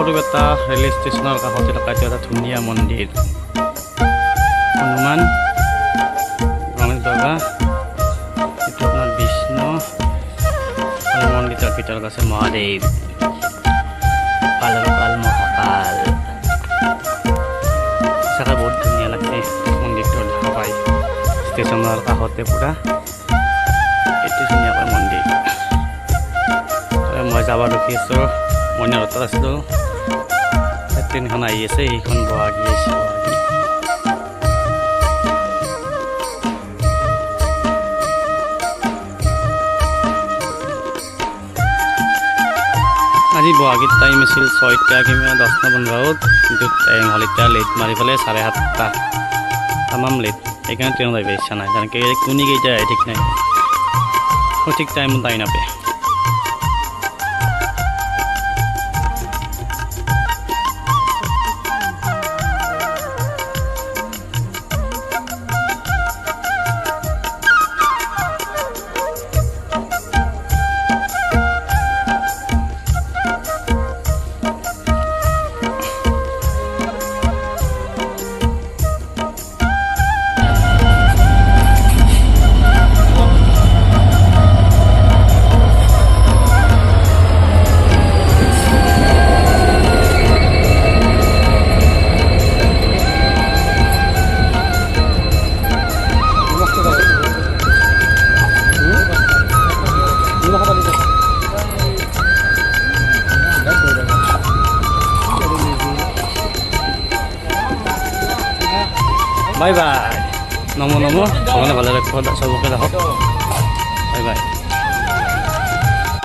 সৰু এটা ৰেল ষ্টেচনৰ কাষতে থকা এইটো এটা ধুনীয়া মন্দিৰ। হনুমান গণেশ বাবা এইটো আপোনাৰ বিষ্ণু আৰু মন্দিৰৰ ভিতৰত আছে মহাদেৱ। কাল আৰু কাল মহাকাল সঁচাকৈ বহুত ধুনীয়া লাগে মন্দিৰটো দেখা পাই। ষ্টেচনৰ কাষতে পূৰা এইটো ধুনীয়াকৈ মন্দিৰ। মই যাব ৰখি আছোঁ। মইনাৰতো আছিলোঁ। ট্ৰেইনখন আহি আছে এইখন বহাগী আছে আজি বহাগীত টাইম আছিল ছয়টা কিমান দহটা পোন্ধৰত কিন্তু টাইম হ'ল এতিয়া লেট মাৰি পেলাই চাৰে সাতটা। তামাম লেট, সেইকাৰণে ট্ৰেইনত আহিব ইচ্ছা নাই। যেনেকৈ কোনি কেইটা ঠিক নাই। সঠিক টাইমত আহি নাপায়। Bye bye. নমো নমো। সমানে ভালো রাখো সবকে রাখো বাই বাই।